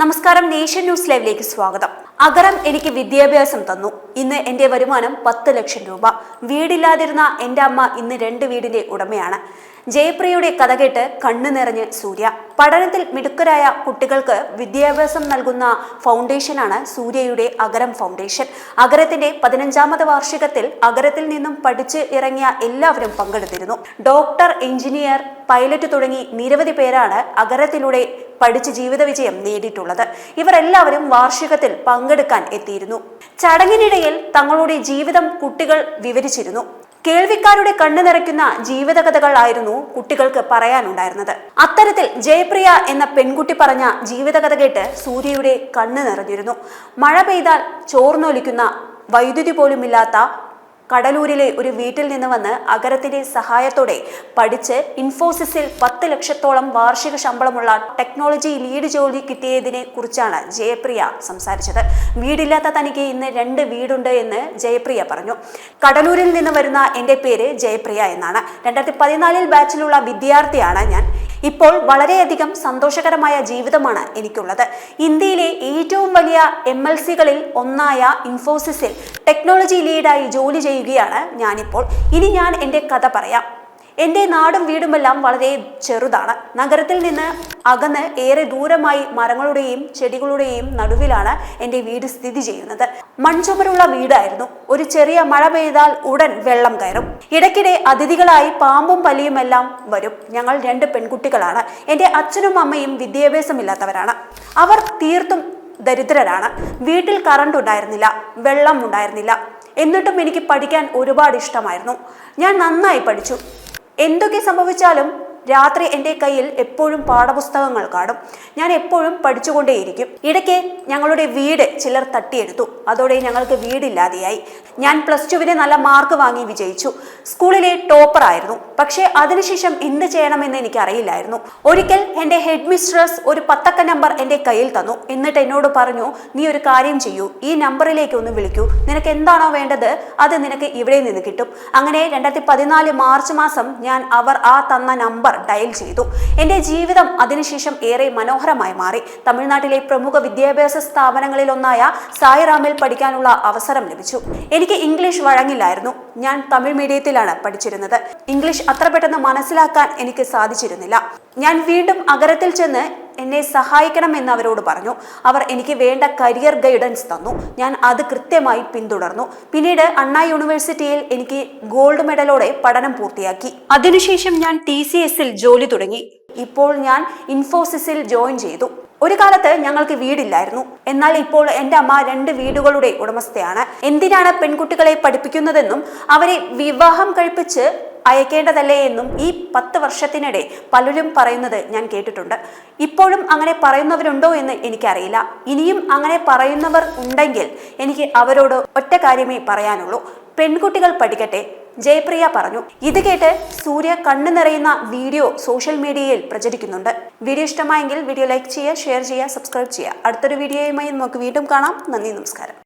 നമസ്കാരം nation news ലൈവിലേക്ക് സ്വാഗതം. അഗരം എനിക്ക് വിദ്യാഭ്യാസം തന്നു. ഇന്ന് എന്റെ വരുമാനം പത്ത് ലക്ഷം രൂപ. വീടില്ലാതിരുന്ന എന്റെ അമ്മ ഇന്ന് രണ്ട് വീടിന്റെ ഉടമയാണ്. ജയപ്രിയയുടെ കഥ കേട്ട് കണ്ണു നിറഞ്ഞ് സൂര്യ. പഠനത്തിൽ മിടുക്കരായ കുട്ടികൾക്ക് വിദ്യാഭ്യാസം നൽകുന്ന ഫൗണ്ടേഷനാണ് സൂര്യയുടെ അഗരം ഫൗണ്ടേഷൻ അഗരത്തിന്റെ പതിനഞ്ചാമത് വാർഷികത്തിൽ അഗരത്തിൽ നിന്നും പഠിച്ച് ഇറങ്ങിയ എല്ലാവരും പങ്കെടുത്തിരുന്നു. ഡോക്ടർ എഞ്ചിനീയർ പൈലറ്റ് തുടങ്ങി നിരവധി പേരാണ് അഗരത്തിലൂടെ പഠിച്ച് ജീവിത വിജയം നേടിയിട്ടുള്ളത്. ഇവർ എല്ലാവരും വാർഷികത്തിൽ പങ്കെടുക്കാൻ എത്തിയിരുന്നു. ചടങ്ങിനിടയിൽ തങ്ങളുടെ ജീവിതം കുട്ടികൾ വിവരിച്ചിരുന്നു. കേൾവിക്കാരുടെ കണ്ണു നിറയ്ക്കുന്ന ജീവിതകഥകളായിരുന്നു കുട്ടികൾക്ക് പറയാനുണ്ടായിരുന്നത്. അത്തരത്തിൽ ജയപ്രിയ എന്ന പെൺകുട്ടി പറഞ്ഞ ജീവിതകഥ കേട്ട് സൂര്യയുടെ കണ്ണു നിറഞ്ഞിരുന്നു. മഴ പെയ്താൽ ചോർന്നൊലിക്കുന്ന വൈദ്യുതി പോലുമില്ലാത്ത കടലൂരിലെ ഒരു വീട്ടിൽ നിന്ന് വന്ന് അഗരത്തിന്റെ സഹായത്തോടെ പഠിച്ച് ഇൻഫോസിസിൽ പത്ത് ലക്ഷത്തോളം വാർഷിക ശമ്പളമുള്ള ടെക്നോളജി ലീഡ് ജോലി കിട്ടിയതിനെ കുറിച്ചാണ് ജയപ്രിയ സംസാരിച്ചത്. വീടില്ലാത്ത തനിക്ക് ഇന്ന് രണ്ട് വീടുണ്ട് എന്ന് ജയപ്രിയ പറഞ്ഞു. കടലൂരിൽ നിന്ന് വരുന്ന എന്റെ പേര് ജയപ്രിയ എന്നാണ്. രണ്ടായിരത്തി പതിനാലിൽ ബാച്ചിലുള്ള വിദ്യാർത്ഥിയാണ് ഞാൻ. ഇപ്പോൾ വളരെയധികം സന്തോഷകരമായ ജീവിതമാണ് എനിക്കുള്ളത്. ഇന്ത്യയിലെ ഏറ്റവും വലിയ എം എൽ സികളിൽ ഒന്നായ ഇൻഫോസിസിൽ ടെക്നോളജി ലീഡായി ജോലി ചെയ്യുകയാണ് ഞാനിപ്പോൾ. ഇനി ഞാൻ എന്റെ കഥ പറയാം. എന്റെ നാടും വീടുമെല്ലാം വളരെ ചെറുതാണ്. നഗരത്തിൽ നിന്ന് അകന്ന് ഏറെ ദൂരമായി മരങ്ങളുടെയും ചെടികളുടെയും നടുവിലാണ് എന്റെ വീട് സ്ഥിതി ചെയ്യുന്നത്. മൺചുമരുള്ള വീടായിരുന്നു. ഒരു ചെറിയ മഴ പെയ്താൽ ഉടൻ വെള്ളം കയറും. ഇടയ്ക്കിടെ അതിഥികളായി പാമ്പും പലിയുമെല്ലാം വരും. ഞങ്ങൾ രണ്ട് പെൺകുട്ടികളാണ്. എന്റെ അച്ഛനും അമ്മയും വിദ്യാഭ്യാസമില്ലാത്തവരാണ്. അവർ തീർത്തും ദരിദ്രരാണ്. വീട്ടിൽ കറണ്ട് ഉണ്ടായിരുന്നില്ല. വെള്ളം ഉണ്ടായിരുന്നില്ല. എന്നിട്ടും എനിക്ക് പഠിക്കാൻ ഒരുപാട് ഇഷ്ടമായിരുന്നു. ഞാൻ നന്നായി പഠിച്ചു. എന്തൊക്കെ സംഭവിച്ചാലും രാത്രി എന്റെ കയ്യിൽ എപ്പോഴും പാഠപുസ്തകങ്ങൾ കാണും. ഞാൻ എപ്പോഴും പഠിച്ചുകൊണ്ടേയിരിക്കും. ഇടയ്ക്ക് ഞങ്ങളുടെ വീട് ചിലർ തട്ടിയെടുത്തു. അതോടെ ഞങ്ങൾക്ക് വീടില്ലാതെയായി. ഞാൻ പ്ലസ് ടുവിന് നല്ല മാർക്ക് വാങ്ങി വിജയിച്ചു. സ്കൂളിലെ ടോപ്പർ ആയിരുന്നു. പക്ഷേ അതിനുശേഷം എന്ത് ചെയ്യണമെന്ന് എനിക്ക് അറിയില്ലായിരുന്നു ഒരിക്കൽ എന്റെ ഹെഡ് മിസ്ട്രസ് ഒരു പത്തക്ക നമ്പർ എന്റെ കയ്യിൽ തന്നു. എന്നിട്ട് എന്നോട് പറഞ്ഞു നീ ഒരു കാര്യം ചെയ്യൂ. ഈ നമ്പറിലേക്ക് ഒന്ന് വിളിക്കൂ. നിനക്ക് എന്താണോ വേണ്ടത് അത് നിനക്ക് ഇവിടെ നിന്ന് കിട്ടും. അങ്ങനെ രണ്ടായിരത്തി പതിനാല് മാർച്ച് മാസം ഞാൻ അവർ ആ തന്ന നമ്പർ ഡയൽ ചെയ്തു. എന്റെ ജീവിതം അതിനുശേഷം ഏറെ മനോഹരമായി മാറി. തമിഴ്നാട്ടിലെ പ്രമുഖ വിദ്യാഭ്യാസ സ്ഥാപനങ്ങളിലൊന്നായ സായിറാമിൽ പഠിക്കാനുള്ള അവസരം ലഭിച്ചു. എനിക്ക് ഇംഗ്ലീഷ് വഴങ്ങില്ലായിരുന്നു. ഞാൻ തമിഴ് മീഡിയത്തിലാണ് പഠിച്ചിരുന്നത്. ഇംഗ്ലീഷ് അത്ര പെട്ടെന്ന് മനസ്സിലാക്കാൻ എനിക്ക് സാധിച്ചിരുന്നില്ല. ഞാൻ വീണ്ടും അഗരത്തിൽ ചെന്ന് എന്നെ സഹായിക്കണമെന്ന് അവരോട് പറഞ്ഞു. അവർ എനിക്ക് വേണ്ട കരിയർ ഗൈഡൻസ് തന്നു. ഞാൻ അത് കൃത്യമായി പിന്തുടർന്നു. പിന്നീട് അണ്ണാ യൂണിവേഴ്സിറ്റിയിൽ എനിക്ക് ഗോൾഡ് മെഡലോടെ പഠനം പൂർത്തിയാക്കി. അതിനുശേഷം ഞാൻ ടി സി എസിൽ ജോലി തുടങ്ങി. ഇപ്പോൾ ഞാൻ ഇൻഫോസിസിൽ ജോയിൻ ചെയ്തു. ഒരു കാലത്ത് ഞങ്ങൾക്ക് വീടില്ലായിരുന്നു. എന്നാൽ ഇപ്പോൾ എന്റെ അമ്മ രണ്ട് വീടുകളുടെ ഉടമസ്ഥയാണ്. എന്തിനാണ് പെൺകുട്ടികളെ പഠിപ്പിക്കുന്നതെന്നും അവരെ വിവാഹം കഴിപ്പിച്ച് അയക്കേണ്ടതല്ലേ എന്നും ഈ പത്ത് വർഷത്തിനിടെ പലരും പറയുന്നത് ഞാൻ കേട്ടിട്ടുണ്ട്. ഇപ്പോഴും അങ്ങനെ പറയുന്നവരുണ്ടോ എന്ന് എനിക്കറിയില്ല. ഇനിയും അങ്ങനെ പറയുന്നവർ ഉണ്ടെങ്കിൽ എനിക്ക് അവരോട് ഒറ്റ കാര്യമേ പറയാനുള്ളൂ. പെൺകുട്ടികൾ പഠിക്കട്ടെ ജയപ്രിയ പറഞ്ഞു. ഇത് കേട്ട് സൂര്യ കണ്ണു നിറയുന്ന വീഡിയോ സോഷ്യൽ മീഡിയയിൽ പ്രചരിക്കുന്നുണ്ട്. വീഡിയോ ഇഷ്ടമായെങ്കിൽ വീഡിയോ ലൈക്ക് ചെയ്യുക ഷെയർ ചെയ്യുക സബ്സ്ക്രൈബ് ചെയ്യുക. അടുത്തൊരു വീഡിയോയുമായി നമുക്ക് വീണ്ടും കാണാം. നന്ദി നമസ്കാരം.